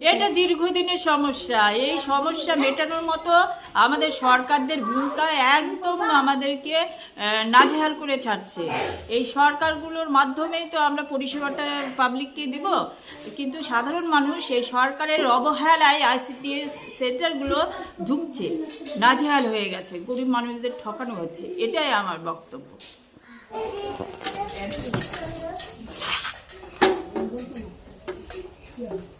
এটা দীর্ঘদিনের সমস্যা। এই সমস্যা মেটানোর মতো আমাদের সরকারদের ভূমিকা একদম আমাদেরকে নাজেহাল করে ছাড়ছে। এই সরকারগুলোর মাধ্যমেই তো আমরা পরিষেবাটা পাবলিককে দেব। কিন্তু সাধারণ মানুষ এই সরকারের অবহেলায় আইসিপিএস সেন্টারগুলো ঢুকছে নাজেহাল হয়ে গেছে গরিব মানুষদের ঠকানো হচ্ছে। এটাই আমার বক্তব্য। মাটির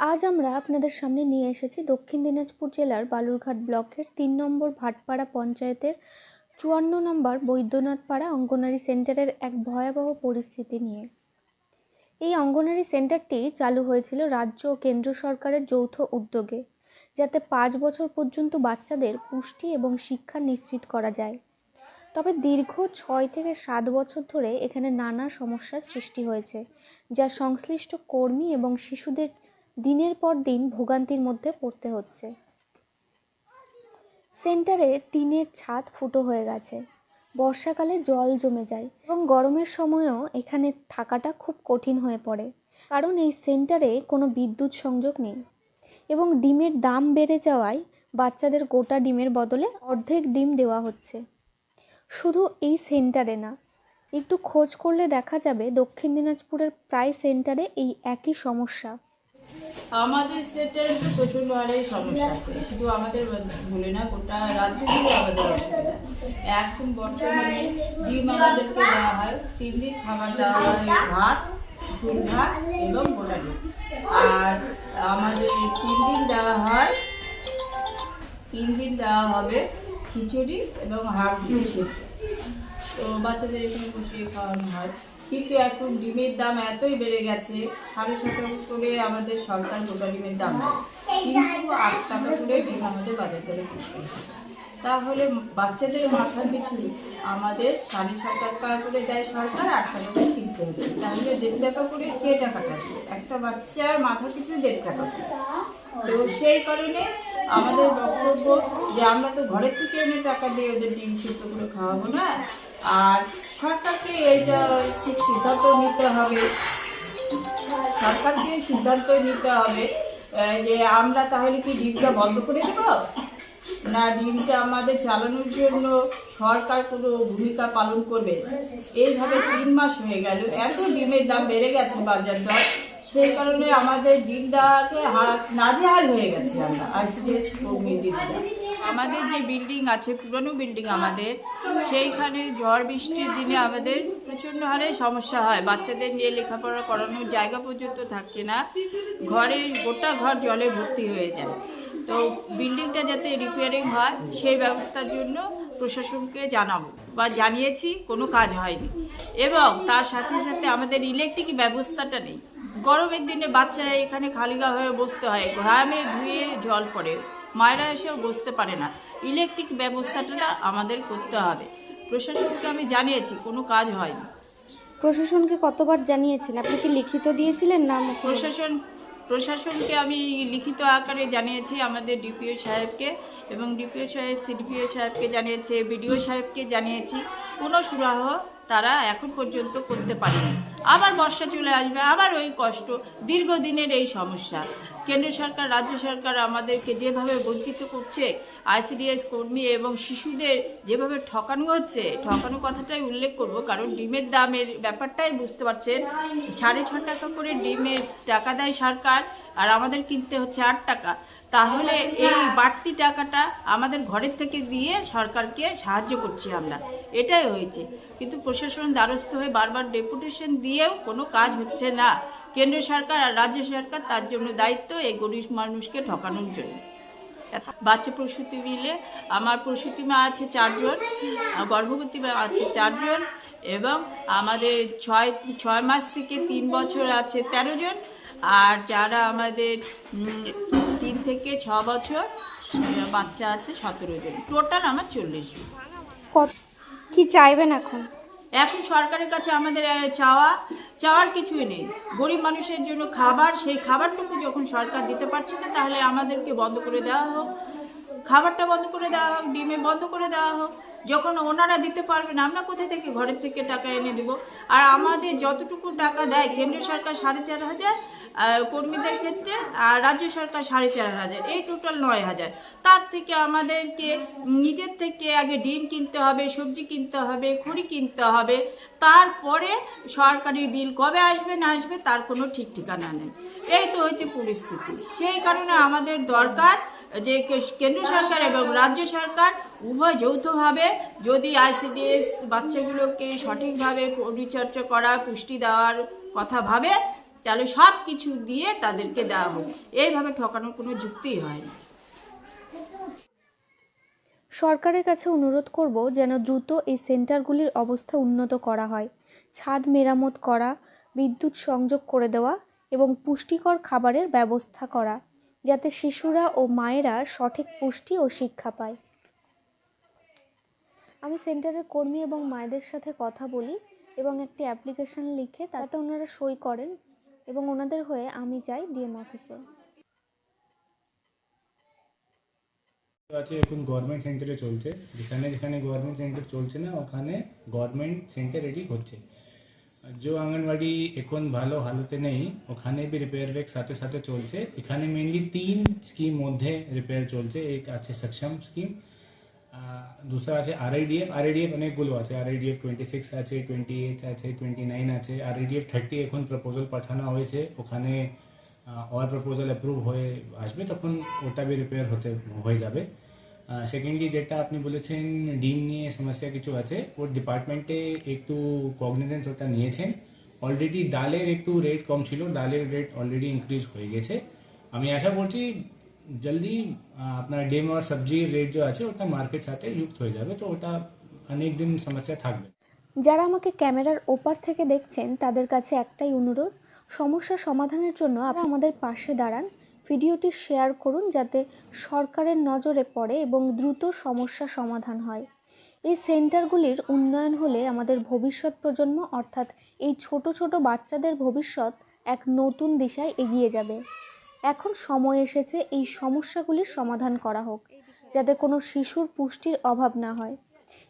আজ আমরা আপনাদের সামনে নিয়ে এসেছি দক্ষিণ দিনাজপুর জেলার বালুরঘাট ব্লকের তিন নম্বর ভাটপাড়া পঞ্চায়েতের চুয়ান্ন নম্বর বৈদ্যনাথপাড়া অঙ্গনারী সেন্টারের এক ভয়াবহ পরিস্থিতি নিয়ে। এই অঙ্গনারী সেন্টারটি চালু হয়েছিল রাজ্য ও কেন্দ্র সরকারের যৌথ উদ্যোগে, যাতে পাঁচ বছর পর্যন্ত বাচ্চাদের পুষ্টি এবং শিক্ষা নিশ্চিত করা যায়। তবে দীর্ঘ ছয় থেকে সাত বছর ধরে এখানে নানা সমস্যার সৃষ্টি হয়েছে, যা সংশ্লিষ্ট কর্মী এবং শিশুদের দিনের পর দিন ভোগান্তির মধ্যে পড়তে হচ্ছে। সেন্টারে টিনের ছাদ ফুটো হয়ে গেছে। বর্ষাকালে জল জমে যায় এবং গরমের সময়ও এখানে থাকাটা খুব কঠিন হয়ে পড়ে। কারণ এই সেন্টারে কোনো বিদ্যুৎ সংযোগ নেই এবং ডিমের দাম বেড়ে যাওয়ায় বাচ্চাদের গোটা ডিমের বদলে অর্ধেক ডিম দেওয়া হচ্ছে। শুধু এই সেন্টারে না, একটু খোঁজ করলে দেখা যাবে দক্ষিণ দিনাজপুরের প্রায় সেন্টারে এই একই সমস্যা। আমাদের সেটার তো প্রচণ্ড হারে সমস্যা আছে। শুধু আমাদের বলে না, গোটা রাজ্য জুড়ে আমাদের এখন বর্তমানে ডিম আমাদেরকে দেওয়া হয়, তিন দিন খাবার দেওয়া হয় ভাত ঝুল ভাত এবং গোটা ডিম আর আমাদের তিন দিন দেওয়া হয়, তিন দিন দেওয়া হবে খিচুড়ি এবং হাফ ডিম তো বাচ্চাদের এখানে বসিয়ে খাওয়ানো হয়। কিন্তু এখন ডিমের দাম এতই বেড়ে গেছে, সাড়ে ছ টাকা করে আমাদের সরকার গোটা ডিমের দাম কিন্তু আট টাকা করে ডিম আমাদের বাজার দরে কিনতে তাহলে বাচ্চাদের মাথা পিছু, আমাদের সাড়ে ছ টাকা করে দেয় সরকার, আট টাকা করে কিনতে হচ্ছে তাহলে দেড় টাকা করে কে টাকাটা একটা বাচ্চার মাথা পিছু দেড় টাকা তো সেই কারণে আমাদের বক্তব্য যে আমরা তো ঘরের থেকে এনে টাকা দিয়ে ওদের ডিম সিদ্ধ করে খাওয়াবো না? আর সরকারকে এইটা ঠিক সিদ্ধান্ত নিতে হবে। সরকারকে সিদ্ধান্ত নিতে হবে যে আমরা তাহলে কি ডিমটা বন্ধ করে দেব? না ডিমটা আমাদের চালানোর জন্য সরকার কোনো ভূমিকা পালন করবে? এইভাবে তিন মাস হয়ে গেল, এত ডিমের দাম বেড়ে গেছে বাজার দর। সেই কারণে আমাদের হা- নাজেহাল হয়ে গেছে আমরা, আইসিডিএস কর্মী আমাদের যে বিল্ডিং আছে, পুরনো বিল্ডিং আমাদের, সেইখানে ঝড় বৃষ্টির দিনে আমাদের প্রচণ্ড হারে সমস্যা হয়। বাচ্চাদের নিয়ে লেখাপড়া করানোর জায়গা পর্যন্ত থাকে না। ঘরে গোটা ঘর জলে ভর্তি হয়ে যায়। তো বিল্ডিংটা যাতে রিপেয়ারিং হয়, সেই ব্যবস্থার জন্য প্রশাসনকে জানাব বা জানিয়েছি, কোনো কাজ হয়নি। এবং তার সাথে সাথে আমাদের ইলেকট্রিক ব্যবস্থাটা নেই। গরমের দিনে বাচ্চারা এখানে খালিগা হয়ে বসতে হয়। ঘামে ধুয়ে জল পড়ে। মায়েরা এসেও বসতে পারে না। ইলেকট্রিক ব্যবস্থাটা আমাদের করতে হবে। প্রশাসনকে আমি জানিয়েছি কোনো কাজ হয়নি। প্রশাসনকে কতবার জানিয়েছেন? আপনি কি লিখিত দিয়েছিলেন না প্রশাসন প্রশাসনকে আমি লিখিত আকারে জানিয়েছি আমাদের ডিপিও সাহেবকে এবং ডিপিও সাহেব সিডিপিও সাহেবকে জানিয়েছে বিডিও সাহেবকে জানিয়েছি। কোনো সুরাহ তারা এখন পর্যন্ত করতে পারেনি। আবার বর্ষা চলে আসবে, আবার ওই কষ্ট, দীর্ঘদিনের এই সমস্যা। কেন্দ্র সরকার, রাজ্য সরকার আমাদেরকে যেভাবে বঞ্চিত করছে, আইসিডিএস কর্মী এবং শিশুদের যেভাবে ঠকানো হচ্ছে, ঠকানো কথাটাই উল্লেখ করব, কারণ ডিমের দামের ব্যাপারটাই বুঝতে পারছেন। সাড়ে ছ টাকা করে ডিমের টাকা দেয় সরকার, আর আমাদের কিনতে হচ্ছে আট টাকা। তাহলে এই বাড়তি টাকাটা আমাদের ঘরের থেকে দিয়ে সরকারকে সাহায্য করছি আমরা। এটাই হয়েছে। কিন্তু প্রশাসন দ্বারস্থ হয়ে বারবার ডেপুটেশন দিয়েও কোনো কাজ হচ্ছে না। কেন্দ্র সরকার আর রাজ্য সরকার তার জন্য দায়িত্ব এই গরিব মানুষকে ঠকানোর জন্য। বাচ্চা প্রসূতি মিলে আমার প্রসূতি মা আছে চারজন গর্ভবতী মা আছে চারজন এবং আমাদের ছয় ছয় মাস থেকে তিন বছর আছে তেরো জন। আর যারা আমাদের তিন থেকে ছ বছর বাচ্চা আছে সতেরো জন। টোটাল আমার চল্লিশ জন। কত কি চাইবেন এখন? এখন সরকারের কাছে আমাদের চাওয়া চাওয়ার কিছুই নেই। গরিব মানুষের জন্য খাবার সেই খাবারটুকু যখন সরকার দিতে পারছে না তাহলে আমাদেরকে বন্ধ করে দেওয়া হোক। খাবারটা বন্ধ করে দেওয়া হোক ডিমে বন্ধ করে দেওয়া হোক। যখন ওনারা দিতে পারবেন, আমরা কোথা থেকে ঘরের থেকে টাকা এনে দেবো? আর আমাদের যতটুকু টাকা দেয় কেন্দ্র সরকার সাড়ে চার হাজার কর্মীদের ক্ষেত্রে, আর রাজ্য সরকার সাড়ে চার হাজার, এই টোটাল নয় হাজার। তার থেকে আমাদেরকে নিজের থেকে আগে ডিম কিনতে হবে, সবজি কিনতে হবে, খড়ি কিনতে হবে। তারপরে সরকারি বিল কবে আসবে, না আসবে, তার কোনো ঠিক ঠিকানা নেই। এই তো হচ্ছে পরিস্থিতি। সেই কারণে আমাদের দরকার যে কেন্দ্র সরকার এবং রাজ্য সরকার উভয় যৌথভাবে যদি আইসিডিএস বাচ্চাগুলোকে সঠিকভাবে পরিচর্যা করা, পুষ্টি দেওয়ার কথা ভাবে, তাহলে সব কিছু দিয়ে তাদেরকে দেওয়া হোক। এইভাবে ঠকানোর কোনো যুক্তিই হয় না। সরকারের কাছে অনুরোধ করব যেন দ্রুত এই সেন্টারগুলির অবস্থা উন্নত করা হয়। ছাদ মেরামত করা, বিদ্যুৎ সংযোগ করে দেওয়া এবং পুষ্টিকর খাবারের ব্যবস্থা করা। যাতে শিশুরা ও মায়েরা সঠিক পুষ্টি ও শিক্ষা পায়। আমি সেন্টারের কর্মী এবং মায়েদের সাথে কথা বলি এবং একটি অ্যাপ্লিকেশন লিখে তাতে ওনারা সই করেন এবং ওনাদের হয়ে আমি যাই ডিএম অফিসে। আছে এখন গভর্নমেন্ট সেন্টারে চলছে। যেখানে যেখানে গভর্নমেন্ট সেন্টার চলছে না, ওখানে গভর্নমেন্ট সেন্টার রেডি হচ্ছে আর যে আঙ্গনবাড়ি এখন ভালো হালতে নেই ওখানে বি রিপেয়ার ওয়ার্ক সাথে সাথে চলছে এখানে মেনলি তিন স্কিম মধ্যে রিপেয়ার চলছে এক আছে সক্ষম স্কিম দুসরা আছে আরআইডিএফ আরআইডিএফ অনেকগুলো আছে আরআইডিএফ টোয়েন্টি সিক্স আছে টোয়েন্টি এইট আছে টোয়েন্টি নাইন আছে আরআইডিএফ থার্টি এখন প্রপোজাল পাঠানো হয়েছে ওখানে আর প্রপোজাল অ্যাপ্রুভ হয়ে আসবে তখন ওটা বি রিপেয়ার হতে হয়ে যাবে সেকেন্ডলি যেটা আপনি বলেছেন ডিম নিয়ে সমস্যা কিছু আছে। ওর ডিপার্টমেন্টে একটু কগনিজেন্স ওটা নিয়েছেন। অলরেডি ডালের একটু রেট কম ছিল, ডালের রেট অলরেডি ইনক্রিজ হয়ে গেছে। আমি আশা করছি জলদি আপনার ডিম আর সবজির রেট যে আছে, ওটা মার্কেট সাথে যুক্ত হয়ে যাবে। তো ওটা অনেক দিন সমস্যা থাকবে। যারা আমাকে ক্যামেরার ওপার থেকে দেখছেন, তাদের কাছে একটাই অনুরোধ, সমস্যা সমাধানের জন্য আপনারা আমাদের পাশে দাঁড়ান। ভিডিওটি শেয়ার করুন যাতে সরকারের নজরে পড়ে এবং দ্রুত সমস্যা সমাধান হয়। এই সেন্টারগুলির উন্নয়ন হলে আমাদের ভবিষ্যৎ প্রজন্ম, অর্থাৎ এই ছোট ছোট বাচ্চাদের ভবিষ্যৎ এক নতুন দিশায় এগিয়ে যাবে। এখন সময় এসেছে এই সমস্যাগুলির সমাধান করা হোক, যাতে কোনো শিশুর পুষ্টির অভাব না হয়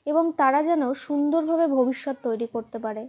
এবং তারা যেন সুন্দরভাবে ভবিষ্যৎ তৈরি করতে পারে।